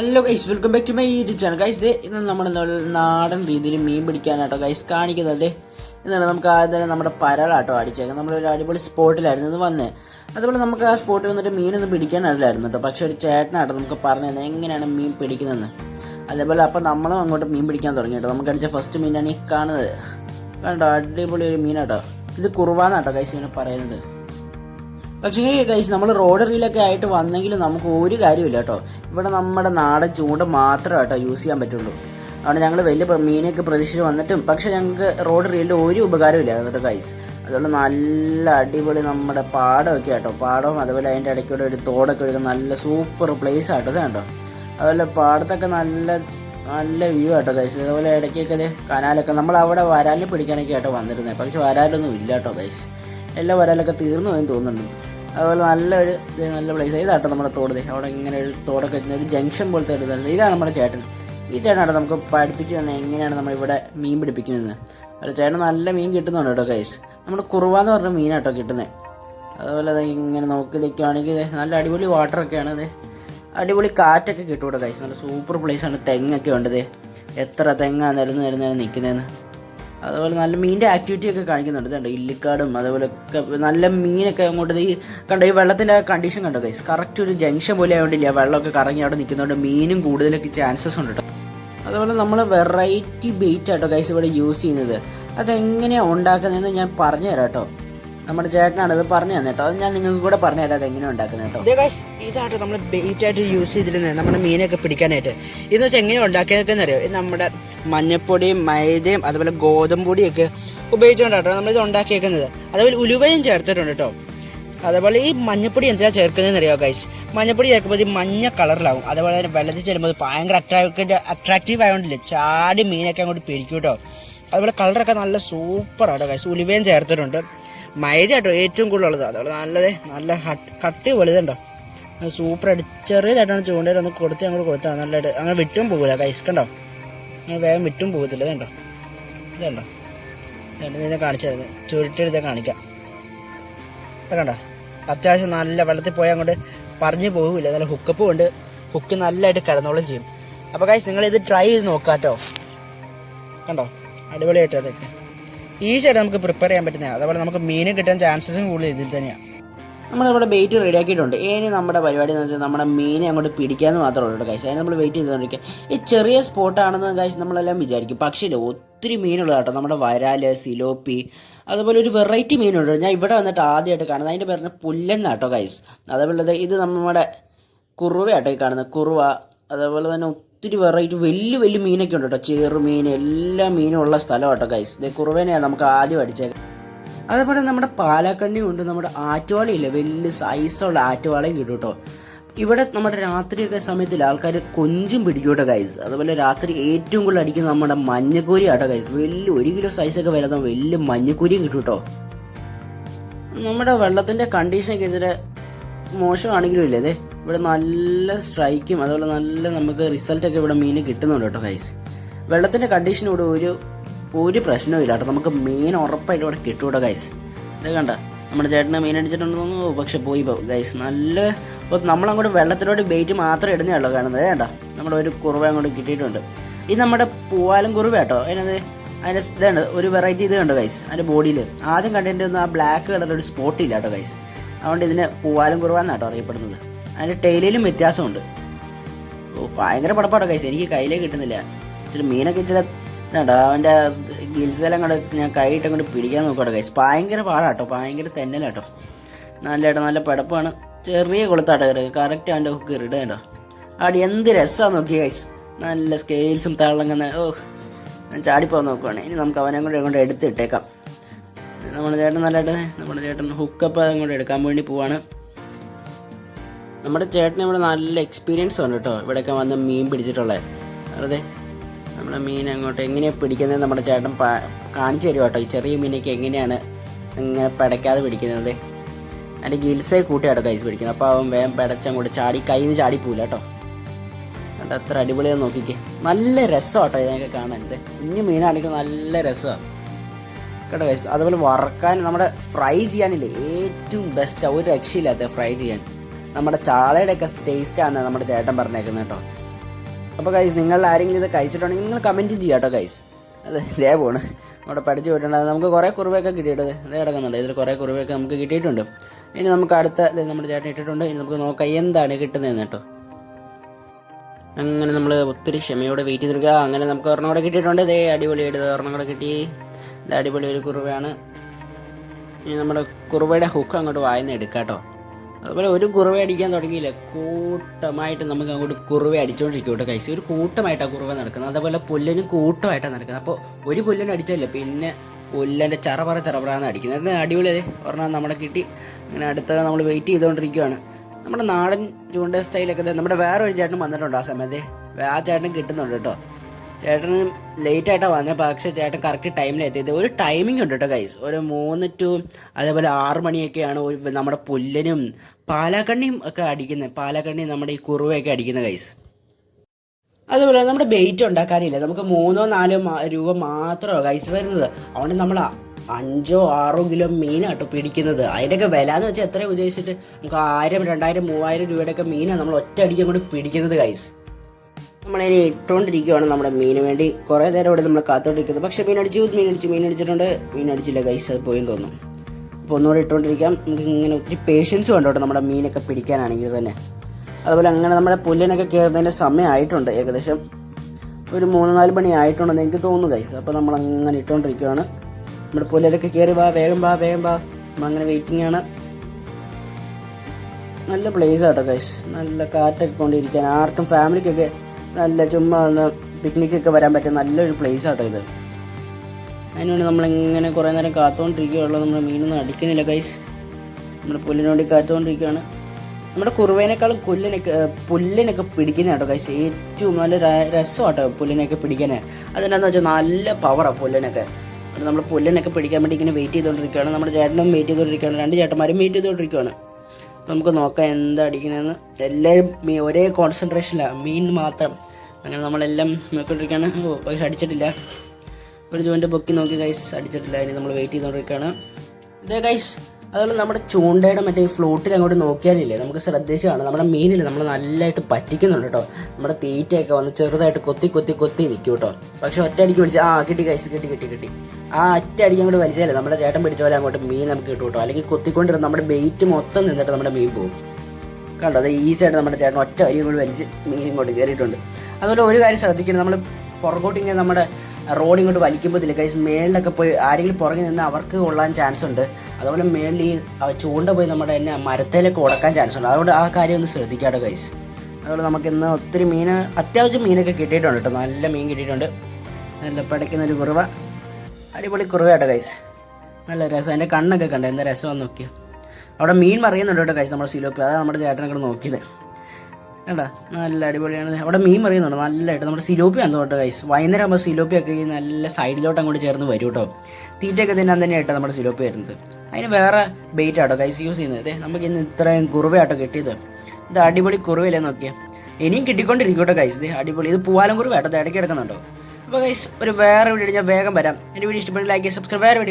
Hello guys welcome back to my YouTube channel guys ദേ ഇന്ന് നമ്മൾ നാടൻ രീതിയിൽ മീൻ പിടിക്കാനാട്ടോ ഗൈസ് കാണിക്കുന്നത് എന്നാണ് നമുക്ക് ആദ്യം തന്നെ നമ്മുടെ പരളാട്ടോ നമ്മൾ നമ്മളൊരു അടിപൊളി സ്പോട്ടിലായിരുന്നു ഇത് വന്നത് അതുപോലെ നമുക്ക് ആ സ്പോട്ടിൽ വന്നിട്ട് മീനൊന്നും പിടിക്കാനല്ലായിരുന്നു കേട്ടോ. പക്ഷെ ഒരു ചേട്ടനാട്ടോ നമുക്ക് പറഞ്ഞു തന്നെ എങ്ങനെയാണ് മീൻ പിടിക്കുന്നതെന്ന്. അതേപോലെ അപ്പോൾ നമ്മളും അങ്ങോട്ട് മീൻ പിടിക്കാൻ തുടങ്ങി കേട്ടോ. നമുക്ക് അടിച്ച ഫസ്റ്റ് മീനാണ് ഈ കാണുന്നത്. കണ്ടോ? അടിപൊളി ഒരു മീനാട്ടോ. ഇത് കുറുവാന്നാട്ടോ ഗൈസ് ഇങ്ങനെ പറയുന്നത്. പക്ഷേ ഗൈസ് നമ്മൾ റോഡ് റീലൊക്കെ ആയിട്ട് വന്നെങ്കിൽ നമുക്ക് ഒരു കാര്യമില്ല കേട്ടോ. ഇവിടെ നമ്മുടെ നാടൻ ചൂണ്ട മാത്രമേ കേട്ടോ യൂസ് ചെയ്യാൻ പറ്റുള്ളൂ. അതുകൊണ്ട് ഞങ്ങൾ വലിയ മീനൊക്കെ പ്രതീക്ഷിച്ച് വന്നിട്ടും പക്ഷേ ഞങ്ങൾക്ക് റോഡ് റീലിൽ ഒരു ഉപകാരമില്ല കേട്ടോ ഗൈസ് അതുകൊണ്ട് നല്ല അടിപൊളി നമ്മുടെ പാടമൊക്കെ കേട്ടോ പാടവും അതുപോലെ അതിന്റെ ഇടയ്ക്കൂടെ ഒരു തോടൊക്കെ ഒഴുകുന്ന നല്ല സൂപ്പർ പ്ലേസ് ആട്ടോ. കേട്ടോ. അതുപോലെ പാടത്തൊക്കെ നല്ല നല്ല വ്യൂ ആട്ടോ ഗൈസ് അതുപോലെ ഇടയ്ക്കൊക്കെ കനാലൊക്കെ നമ്മൾ അവിടെ വരാലിൽ പിടിക്കാനൊക്കെ ആട്ടോ വന്നിരുന്നത് പക്ഷെ വരാലൊന്നും ഇല്ല കേട്ടോ ഗൈസ് എല്ലാ വരാലൊക്കെ തീർന്നു പോയെന്ന് തോന്നുന്നുണ്ട്. അതുപോലെ നല്ലൊരു നല്ല പ്ലേസ് ഇതാട്ടോ നമ്മുടെ തോട് അവിടെ ഇങ്ങനെ ഒരു തോടൊക്കെ ഒരു ജംഗ്ഷൻ പോലത്തെ ഒരു ഇതാണ് ഇതാണ് നമ്മുടെ ചേട്ടൻ. ഈ ചേട്ടനാണ് നമുക്ക് പഠിപ്പിച്ച് തന്നെ എങ്ങനെയാണ് നമ്മൾ ഇവിടെ മീൻ പിടിപ്പിക്കുന്നത്. അല്ല ചേട്ടൻ നല്ല മീൻ കിട്ടുന്നുണ്ട് കേട്ടോ ഗൈസ് നമ്മുടെ കുറുവാന്ന് പറഞ്ഞ മീനാട്ടോ കിട്ടുന്നത് അതുപോലെ അത് ഇങ്ങനെ നോക്കി നിൽക്കുകയാണെങ്കിൽ നല്ല അടിപൊളി വാട്ടറൊക്കെയാണ് അത് അടിപൊളി കാറ്റൊക്കെ കിട്ടും കേട്ടോ ഗൈസ് നല്ല സൂപ്പർ പ്ലേസ് ആണ്. തെങ്ങൊക്കെ ഉണ്ട് എത്ര തെങ്ങാണ് നിരന്ന് നിരന്ന് നിൽക്കുന്നതെന്ന് അതുപോലെ നല്ല മീനിന്റെ ആക്ടിവിറ്റി ഒക്കെ കാണിക്കുന്നുണ്ട്. കണ്ടോ ഇല്ലിക്കാടും അതുപോലെ ഒക്കെ നല്ല മീനൊക്കെ അങ്ങോട്ട് ഈ കണ്ടോ ഈ വെള്ളത്തിന്റെ കണ്ടീഷൻ കണ്ടോ ഗൈസ് കറക്റ്റ് ഒരു ജംഗ്ഷൻ പോലെ ആയതുകൊണ്ടില്ല വെള്ളമൊക്കെ കറങ്ങി അവിടെ നിൽക്കുന്നതുകൊണ്ട് മീനും കൂടുതലൊക്കെ ചാൻസസ് ഉണ്ട് കേട്ടോ അതുപോലെ നമ്മൾ വെറൈറ്റി ബെയ്റ്റ് ആട്ടോ ഗൈസ് ഇവിടെ യൂസ് ചെയ്യുന്നത്. അതെങ്ങനെയാണ് ഉണ്ടാക്കുന്നതെന്ന് ഞാൻ പറഞ്ഞു തരാം കേട്ടോ നമ്മുടെ ചേട്ടനാണ് ഇത് പറഞ്ഞു തന്നെ കേട്ടോ. അത് ഞാൻ നിങ്ങൾക്ക് കൂടെ പറഞ്ഞു തരാം എങ്ങനെ ഉണ്ടാക്കുന്നത് കേട്ടോ. ഇതാട്ടോ നമ്മൾ ബെയ്റ്റ് ആയിട്ട് യൂസ് ചെയ്തിരുന്നത് നമ്മുടെ മീനൊക്കെ പിടിക്കാനായിട്ട്. ഇതെന്ന് വെച്ചാൽ എങ്ങനെ ഉണ്ടാക്കിയതൊക്കെ അറിയോ ഇത് നമ്മുടെ മഞ്ഞപ്പൊടിയും മൈദയും അതുപോലെ ഗോതമ്പ് പൊടിയൊക്കെ ഉപയോഗിച്ചുകൊണ്ടാട്ടോ നമ്മളിത് ഉണ്ടാക്കിയേക്കുന്നത്. അതുപോലെ ഉലുവയും ചേർത്തിട്ടുണ്ട് കേട്ടോ. അതേപോലെ ഈ മഞ്ഞപ്പൊടി എന്തിനാണ് ചേർക്കുന്നതെന്ന് അറിയാമോ ഗൈസ് മഞ്ഞപ്പൊടി ചേർക്കുമ്പോൾ മഞ്ഞ കളറിലാവും അതേപോലെ തന്നെ വെള്ളത്തിൽ ചെല്ലുമ്പോൾ ഭയങ്കര അട്രാക്റ്റീവ് അട്രാക്റ്റീവ് ആയതുകൊണ്ടില്ലേ ചാടി മീനൊക്കെ അങ്ങോട്ട് പിടിക്കും കേട്ടോ. അതുപോലെ കളറൊക്കെ നല്ല സൂപ്പറാണ് ഗൈസ് ഉലുവയും ചേർത്തിട്ടുണ്ട്. മൈദ കേട്ടോ ഏറ്റവും കൂടുതലുള്ളത്. അതുപോലെ നല്ലത് നല്ല കട്ടി വെളുതുണ്ടോ സൂപ്പർ അടിച്ച് ചെറിയതായിട്ടാണ് ചൂണ്ടയിൽ ഒന്ന് കൊടുത്ത് ഞങ്ങൾ കൊടുത്താൽ നല്ലതായിട്ട്. അങ്ങനെ വിട്ടും പോകില്ല ഗൈസ് കണ്ടോ? അങ്ങനെ വേഗം വിട്ടും പോകത്തില്ല ഇതുണ്ടോ ഇതുണ്ടോ ഇതിനെ കാണിച്ചായിരുന്നു ചുരുട്ടെടുത്ത് കാണിക്കാം. അത് കണ്ടോ? അത്യാവശ്യം നല്ല വെള്ളത്തിൽ പോയാൽ അങ്ങോട്ട് പറഞ്ഞു പോകില്ല നല്ല ഹുക്കപ്പും ഉണ്ട്. ഹുക്ക് നല്ലതായിട്ട് കിടന്നോളം ചെയ്യും. അപ്പോൾ കാശ് നിങ്ങൾ ഇത് ട്രൈ ചെയ്ത് നോക്കാം കേട്ടോ കണ്ടോ? അടിപൊളിയായിട്ട് അതൊക്കെ. ഈസിയായിട്ട് നമുക്ക് പ്രിപ്പയർ ചെയ്യാൻ പറ്റുന്നതാണ് അതുപോലെ നമുക്ക് മീൻ കിട്ടാൻ ചാൻസസും കൂടുതൽ ഇതിൽ തന്നെയാണ് നമ്മളിവിടെ വെയിറ്റ് റെഡിയാക്കിയിട്ടുണ്ട്. ഇനി നമ്മുടെ പരിപാടി എന്ന് വെച്ചാൽ നമ്മുടെ മീനെ അങ്ങോട്ട് പിടിക്കാമെന്ന് മാത്രമേ ഉള്ളൂ കാശ് അതിന് നമ്മൾ വെയിറ്റ് ചെയ്തുകൊണ്ടിരിക്കുക. ഈ ചെറിയ സ്പോട്ടാണെന്ന് കാശ് നമ്മളെല്ലാം വിചാരിക്കും. പക്ഷേ ഒത്തിരി മീനുള്ളത് കേട്ടോ. നമ്മുടെ വരാൽ സിലോപ്പി അതുപോലെ ഒരു വെറൈറ്റി മീനുണ്ട്. ഞാൻ ഇവിടെ വന്നിട്ട് ആദ്യമായിട്ട് കാണുന്നത്. അതിന്റെ പേരിന് പുല്ലെന്നാട്ടോ കൈസ് അതേപോലെ ഇത് നമ്മുടെ കുറുവയാട്ടോ ഈ കാണുന്നത്. കുറുവ അതേപോലെ തന്നെ ഒത്തിരി വെറൈറ്റി വലിയ വലിയ മീനൊക്കെ ഉണ്ട് കേട്ടോ ചെറുമീൻ എല്ലാ മീനും ഉള്ള സ്ഥലം കേട്ടോ ഗൈസ് ഇതേ കുറുവേനെയാണ് നമുക്ക് ആദ്യം അടിച്ചേക്കാം. അതേപോലെ നമ്മുടെ പാലക്കണ്ണി ഉണ്ട്. നമ്മുടെ ആറ്റുവാളയില്ലേ? വലിയ സൈസുള്ള ആറ്റുവാളയും കിട്ടും കേട്ടോ ഇവിടെ നമ്മുടെ രാത്രിയൊക്കെ സമയത്തിൽ ആൾക്കാർ കൊഞ്ചും പിടിക്കും കേട്ടോ ഗൈസ് അതുപോലെ രാത്രി ഏറ്റവും കൂടുതൽ അടിക്കുന്നത് നമ്മുടെ മഞ്ഞക്കൂരി ആട്ടോ ഗൈസ് വലിയ ഒരു കിലോ സൈസൊക്കെ വരുന്ന വലിയ മഞ്ഞക്കൂരി കിട്ടും കേട്ടോ നമ്മുടെ വെള്ളത്തിന്റെ കണ്ടീഷനൊക്കെ ഇതിന് മോശമാണെങ്കിലും ഇല്ലേ ഇവിടെ നല്ല സ്ട്രൈക്കും അതുപോലെ നല്ല നമുക്ക് റിസൾട്ടൊക്കെ ഇവിടെ മീൻ കിട്ടുന്നുണ്ട് കേട്ടോ ഗൈസ് വെള്ളത്തിന്റെ കണ്ടീഷൻ ഇവിടെ ഒരു ഒരു പ്രശ്നവും ഇല്ല കേട്ടോ. നമുക്ക് മീൻ ഉറപ്പായിട്ട് ഇവിടെ കിട്ടും കേട്ടോ ഗൈസ് ഇത് കണ്ട? നമ്മുടെ ചേട്ടനെ മീൻ അടിച്ചിട്ടുണ്ടെന്ന് പക്ഷെ പോയി ഗൈസ് നല്ല നമ്മളങ്ങോട്ട് വെള്ളത്തിലോട്ട് ബെയ്റ്റ് മാത്രമേ ഇടുന്നേ ഉള്ളൂ കാണുന്നത്. വേണ്ട നമ്മുടെ ഒരു കുറവ് അങ്ങോട്ട് കിട്ടിയിട്ടുണ്ട്. ഇത് നമ്മുടെ പൂവാലം കുറവ് കേട്ടോ. അതിനത് അതിന്റെ ഇതുണ്ട് ഒരു വെറൈറ്റി ഇത് കണ്ടോ ഗൈസ് അതിന്റെ ബോഡിയിൽ ആദ്യം കണ്ടിട്ടുണ്ടെന്ന് ആ ബ്ലാക്ക് കളർ ഒരു സ്പോട്ട് ഇല്ല കേട്ടോ ഗൈസ് അതുകൊണ്ട് ഇതിന് പൂവാലം കുറവാന്നാട്ടോ അറിയപ്പെടുന്നത്. അതിന്റെ ടൈലിലും വ്യത്യാസമുണ്ട്. ഓ ഭയങ്കര പടപ്പാട്ടോ കൈസ് എനിക്ക് കയ്യിലേ കിട്ടുന്നില്ല. ചില മീനൊക്കെ ചില എന്താ അവന്റെ ഗിൽസെല്ലാം കൂടെ ഞാൻ കൈയിട്ട് അങ്ങോട്ട് പിടിക്കാൻ നോക്കട്ടെ കൈസ് ഭയങ്കര പാടാട്ടോ. ഭയങ്കര തെന്നലാട്ടോ. നല്ലതായിട്ട് നല്ല പടപ്പാണ്. ചെറിയ കൊളുത്താട്ടോ കറക്റ്റ് അവന്റെ ഹുക്ക് ഇടേണ്ടോ അവിടെ എന്ത് രസമാണ് നോക്കി കൈസ് നല്ല സ്കെയിൽസും തള്ളങ്ങനെ ഓ ഞാൻ ചാടിപ്പോകാൻ നോക്കുവാണ്. ഇനി നമുക്ക് അവനെ കൂടെ അങ്ങോട്ട് എടുത്തിട്ടേക്കാം. നമ്മുടെ ചേട്ടൻ നല്ലതായിട്ട് നമ്മുടെ ചേട്ടൻ ഹുക്കപ്പ് അങ്ങോട്ട് എടുക്കാൻ വേണ്ടി പോവാണ്. നമ്മുടെ ചേട്ടന് ഇവിടെ നല്ല എക്സ്പീരിയൻസ് ഉണ്ട് കേട്ടോ. ഇവിടെയൊക്കെ വന്ന് മീൻ പിടിച്ചിട്ടുള്ളത് അതെ. നമ്മുടെ മീൻ അങ്ങോട്ട് എങ്ങനെയാണ് പിടിക്കുന്നത് നമ്മുടെ ചേട്ടൻ കാണിച്ചു തരും കേട്ടോ. ഈ ചെറിയ മീനൊക്കെ എങ്ങനെയാണ് ഇങ്ങനെ പിടയ്ക്കാതെ പിടിക്കുന്നത്? അതിന്റെ ഗിൽസേ കൂട്ടിയാട്ടോ കൈസ് പിടിക്കുന്നത്. അപ്പോൾ അവൻ വേഗം പിടച്ചങ്ങോട്ട് ചാടി കയ്യിൽ നിന്ന് ചാടിപ്പോവില്ല കേട്ടോ. കണ്ടോ അത്ര അടിപൊളിയാന്ന് നോക്കിക്കേ. നല്ല രസമാട്ടോ ഇതിനൊക്കെ കാണാൻ ഇത് കുഞ്ഞു മീനാണെങ്കിൽ നല്ല രസമാണ് കേട്ടോ അതുപോലെ വറക്കാൻ നമ്മുടെ ഫ്രൈ ചെയ്യാനില്ലേ? ഏറ്റവും ബെസ്റ്റ് ഒരു രക്ഷയില്ലാത്ത ഫ്രൈ ചെയ്യാൻ. നമ്മുടെ ചാളയുടെ ഒക്കെ ആണ് നമ്മുടെ ചേട്ടൻ പറഞ്ഞേക്കുന്നത് കേട്ടോ. അപ്പോൾ കൈസ് നിങ്ങൾ ആരെങ്കിലും ഇത് കഴിച്ചിട്ടുണ്ടെങ്കിൽ നിങ്ങൾ കമന്റ് ചെയ്യാം കേട്ടോ കൈസ് അതെ ഇതേ പോണ്. നമ്മുടെ പഠിച്ചു പോയിട്ടുണ്ട്. നമുക്ക് കുറേ കുറവൊക്കെ കിട്ടിയിട്ട് ഇത് കിടക്കുന്നുണ്ട്. ഇതിൽ കുറേ കുറവൊക്കെ നമുക്ക് കിട്ടിയിട്ടുണ്ട്. ഇനി നമുക്ക് അടുത്ത നമ്മുടെ ചേട്ടൻ ഇട്ടിട്ടുണ്ട്. ഇനി നമുക്ക് നോക്കാം എന്താണ് കിട്ടുന്നതെന്ന് കേട്ടോ. അങ്ങനെ നമ്മൾ ഒത്തിരി ക്ഷമയോടെ വെയിറ്റ് ചെയ്ത് നിൽക്കുക അങ്ങനെ നമുക്ക് ഒരെണ്ണം കൂടെ കിട്ടിയിട്ടുണ്ട്. ഇതേ അടിപൊളിയായിട്ട് ഒരെണ്ണം കൂടെ കിട്ടി. ഇത് അടിപൊളി ഒരു കുറുവയാണ്. ഇനി നമ്മുടെ കുറുവയുടെ ഹുക്ക് അങ്ങോട്ട് വായന എടുക്കാം കേട്ടോ. അതുപോലെ ഒരു കുറുവ അടിക്കാൻ തുടങ്ങിയില്ല. കൂട്ടമായിട്ട് നമുക്ക് അങ്ങോട്ട് കുറുവ അടിച്ചുകൊണ്ടിരിക്കും കേട്ടോ കൈസ് ഒരു കൂട്ടമായിട്ടാണ് കുറുവ നടക്കുന്നത്. അതേപോലെ പുല്ലിനും കൂട്ടമായിട്ടാണ് നടക്കുന്നത്. അപ്പോൾ ഒരു പുല്ലിനും അടിച്ചല്ല പിന്നെ പുല്ലന്റെ ചറപറ ചറപറാന്ന് അടിക്കുന്നത്. അത് അടിപൊളി ഒരെണ്ണം നമ്മുടെ കിട്ടി. അങ്ങനെ അടുത്ത നമ്മൾ വെയിറ്റ് ചെയ്തുകൊണ്ടിരിക്കുകയാണ് നമ്മുടെ നാടൻ ചൂണ്ട സ്റ്റൈലൊക്കെ നമ്മുടെ വേറെ ഒരു ചേട്ടൻ വന്നിട്ടുണ്ട് ആ സമയത്ത്. ആ ചേട്ടനും കിട്ടുന്നുണ്ട് കേട്ടോ. ചേട്ടൻ ലേറ്റ് ആയിട്ടാണ് വന്നത് പക്ഷേ ചേട്ടൻ കറക്റ്റ് ടൈമിൽ എത്തിയത്. ഒരു ടൈമിംഗ് ഉണ്ട് കേട്ടോ ഗൈസ് ഒരു മൂന്ന് ടു അതേപോലെ ആറ് മണിയൊക്കെയാണ് നമ്മുടെ പുല്ലിനും പാലാക്കണ്ണിയും ഒക്കെ അടിക്കുന്നത് പാലാക്കണ്ണി നമ്മുടെ ഈ കുറുവയൊക്കെ അടിക്കുന്ന ഗൈസ് അതുപോലെ നമ്മുടെ ബെയ്റ്റ് ഉണ്ടാക്കാനില്ല. നമുക്ക് മൂന്നോ നാലോ രൂപ മാത്രമാണ് ഗൈസ് വരുന്നത്. അതുകൊണ്ട് നമ്മൾ അഞ്ചോ ആറോ കിലോ മീനാട്ടോ പിടിക്കുന്നത്. അതിന്റെയൊക്കെ വില എന്ന് വെച്ചാൽ എത്രയും ഉദ്ദേശിച്ചിട്ട്? നമുക്ക് ആയിരം രണ്ടായിരം മൂവായിരം രൂപയുടെയൊക്കെ മീനാണ് നമ്മൾ ഒറ്റ അടിക്കും കൂടി പിടിക്കുന്നത് ഗൈസ് നമ്മളിനി ഇട്ടുകൊണ്ടിരിക്കുകയാണ് നമ്മുടെ മീന് വേണ്ടി. കുറേ നേരം ഇവിടെ നമ്മൾ കാത്തോണ്ടിരിക്കുന്നത് പക്ഷേ മീൻ അടിച്ചു മീൻ അടിച്ചു മീൻ അടിച്ചിട്ടുണ്ട് മീൻ അടിച്ചില്ല ഗൈസ് അത് പോയെന്ന് തോന്നുന്നു. അപ്പോൾ ഒന്നുകൂടെ ഇട്ടുകൊണ്ടിരിക്കാം നമുക്ക് ഇങ്ങനെ ഒത്തിരി പേഷ്യൻസ് വേണ്ട കേട്ടോ നമ്മുടെ മീനൊക്കെ പിടിക്കാനാണെങ്കിൽ തന്നെ. അതുപോലെ അങ്ങനെ നമ്മുടെ പുല്ലിനൊക്കെ കയറുന്നതിന്റെ സമയമായിട്ടുണ്ട് ഏകദേശം ഒരു മൂന്ന് നാല് മണി ആയിട്ടുണ്ടെന്ന് എനിക്ക് തോന്നുന്നു ഗൈസ് അപ്പോൾ നമ്മൾ അങ്ങനെ ഇട്ടുകൊണ്ടിരിക്കുകയാണ് നമ്മുടെ പുല്ലിലൊക്കെ കയറി വാ വേഗം വാ വേഗം വാ. അങ്ങനെ വെയിറ്റിംഗ് ആണ്. നല്ല പ്ലേസ് ആട്ടോ ഗൈസ് നല്ല കാറ്റൊക്കെ കൊണ്ടിരിക്കാൻ ആർക്കും ഫാമിലിക്കൊക്കെ നല്ല ചുമ്മാ ഒന്ന് പിക്നിക്കൊക്കെ വരാൻ പറ്റിയ നല്ലൊരു പ്ലേസ് ആട്ടോ ഇത്. അതിനുവേണ്ടി നമ്മളിങ്ങനെ കുറേ നേരം കാത്തുകൊണ്ടിരിക്കുകയുള്ളൂ നമ്മൾ മീനൊന്നും അടിക്കുന്നില്ല കൈസ് നമ്മൾ പുല്ലിനോടി കാത്തുകൊണ്ടിരിക്കുകയാണ് നമ്മുടെ കുറുവേനേക്കാളും പുല്ലിനൊക്കെ പുല്ലിനൊക്കെ പിടിക്കുന്ന കേട്ടോ കൈസ് ഏറ്റവും നല്ല രസമാട്ടോ പുല്ലിനൊക്കെ പിടിക്കാൻ അതെന്താണെന്ന് വെച്ചാൽ നല്ല പവറാണ് പുല്ലിനൊക്കെ. നമ്മൾ പുല്ലിനൊക്കെ പിടിക്കാൻ വേണ്ടി ഇങ്ങനെ വെയിറ്റ് ചെയ്തുകൊണ്ടിരിക്കുകയാണ് നമ്മുടെ ചേട്ടനും വെയിറ്റ് ചെയ്തുകൊണ്ടിരിക്കുകയാണ് രണ്ട് ചേട്ടന്മാരും വെയിറ്റ് ചെയ്തുകൊണ്ടിരിക്കുകയാണ് നമുക്ക് നോക്കാം എന്താ അടിക്കുന്നതെന്ന് എല്ലാവരും ഒരേ കോൺസെൻട്രേഷനിലാണ് മീൻ മാത്രം. അങ്ങനെ നമ്മളെല്ലാം നോക്കിക്കൊണ്ടിരിക്കുകയാണ് ഓ പക്ഷെ അടിച്ചിട്ടില്ല. ഒരു ജോന്റെ പൊക്കി നോക്കി ഗൈസ് അടിച്ചിട്ടില്ല. ഇനി നമ്മൾ വെയിറ്റ് ചെയ്തുകൊണ്ടിരിക്കുകയാണ് ഇതേ ഗൈസ് അതുപോലെ നമ്മുടെ ചൂണ്ടയുടെ മറ്റേ ഫ്ലോട്ടിൽ അങ്ങോട്ട് നോക്കിയാലില്ലേ നമുക്ക് ശ്രദ്ധിച്ച് കാണാം. നമ്മുടെ മീനിൽ നമ്മൾ നല്ലതായിട്ട് പറ്റിക്കുന്നുണ്ട് കേട്ടോ. നമ്മുടെ തീറ്റയൊക്കെ വന്ന് ചെറുതായിട്ട് കൊത്തി കൊത്തി കൊത്തി നിൽക്കും കേട്ടോ. പക്ഷെ ഒറ്റയടിക്ക് പിടിച്ച് ആ കിട്ടി കഴിച്ച് കിട്ടി കിട്ടി കിട്ടി. ആ ഒറ്റ അടിക്ക് അങ്ങോട്ട് വലിച്ചാലേ നമ്മുടെ ചേട്ടൻ പിടിച്ച പോലെ അങ്ങോട്ട് മീൻ നമുക്ക് കിട്ടും കേട്ടോ. അല്ലെങ്കിൽ കൊത്തിക്കൊണ്ടിരുന്ന നമ്മുടെ ബെയ്റ്റ് മൊത്തം നിന്നിട്ട് നമ്മുടെ മീൻ പോകും കണ്ടോ? അത് ഈസി ആയിട്ട് നമ്മുടെ ചേട്ടൻ ഒറ്റ അരിയും കൂടി വലിച്ച് മീൻ ഇങ്ങോട്ട് കയറിയിട്ടുണ്ട് അതുപോലെ ഒരു കാര്യം ശ്രദ്ധിക്കണം. നമ്മൾ പുറകോട്ട് ഇങ്ങനെ നമ്മുടെ റോഡ് ഇങ്ങോട്ട് വലിക്കുമ്പോൾ കൈസ് മേളിലൊക്കെ പോയി ആരെങ്കിലും പുറകെ നിന്ന് അവർക്ക് കൊള്ളാൻ ചാൻസ് ഉണ്ട്. അതുപോലെ മേളിൽ ഈ ചൂണ്ട പോയി നമ്മുടെ തന്നെ മരത്തേലൊക്കെ ഉടക്കാൻ ചാൻസ് ഉണ്ട്. അതുകൊണ്ട് ആ കാര്യം ഒന്ന് ശ്രദ്ധിക്കാട്ടോ ഗൈസ് അതുപോലെ നമുക്ക് ഇന്ന് ഒത്തിരി മീൻ അത്യാവശ്യം മീനൊക്കെ കിട്ടിയിട്ടുണ്ട് കേട്ടോ. നല്ല മീൻ കിട്ടിയിട്ടുണ്ട്. നല്ല പടയ്ക്കുന്ന ഒരു കുറവ. അടിപൊളി കുറവയാട്ടോ ഗൈസ് നല്ല രസം. എന്റെ കണ്ണൊക്കെ കണ്ടോ? എന്താ രസമാണെന്ന് നോക്കിയാൽ അവിടെ മീൻ മറിയുന്നുണ്ട് കേട്ടോ കൈസ് നമ്മുടെ സിലോപ്പി അതാണ് നമ്മുടെ ചേട്ടനൊക്കെ നോക്കിയത്. കണ്ടാ? നല്ല അടിപൊളിയാണ്. അവിടെ മീൻ മറിയുന്നുണ്ട് നല്ലതായിട്ട്. നമ്മുടെ സിലോപ്പി വന്നു കേട്ടോ കൈസ് വൈകുന്നേരം ആകുമ്പോൾ സിലോപ്പി ഒക്കെ ഈ നല്ല സൈഡിലോട്ട് അങ്ങോട്ട് ചേർന്ന് വരും കേട്ടോ. തീറ്റയൊക്കെ തിന്നാൻ തന്നെയായിട്ടാണ് നമ്മുടെ സിലോപ്പി വരുന്നത്. അതിന് വേറെ ബെയ്റ്റ് ആട്ടോ കൈസ് യൂസ് ചെയ്യുന്നത്. നമുക്ക് ഇന്ന് ഇത്രയും കുറുവയാട്ടോ കിട്ടിയത്. ഇത് അടിപൊളി കുറുവയില്ലേ നോക്കിയാൽ ഇനിയും കിട്ടിക്കൊണ്ടിരിക്കും കേട്ടോ കൈസ് ഇത് അടിപൊളി. ഇത് പൂവാലം കുറുവ ആട്ടോ ഇടയ്ക്ക് കിടക്കുന്നുണ്ടോ അപ്പോൾ ഗൈസ് ഒരു വേറെ വീഡിയോ ഞാൻ വേഗം വരാം. എന്റെ വീഡിയോ ഇഷ്ടപ്പെട്ടെങ്കിൽ ലൈക്ക് സബ്സ്ക്രൈബ് വേറെ വീഡിയോ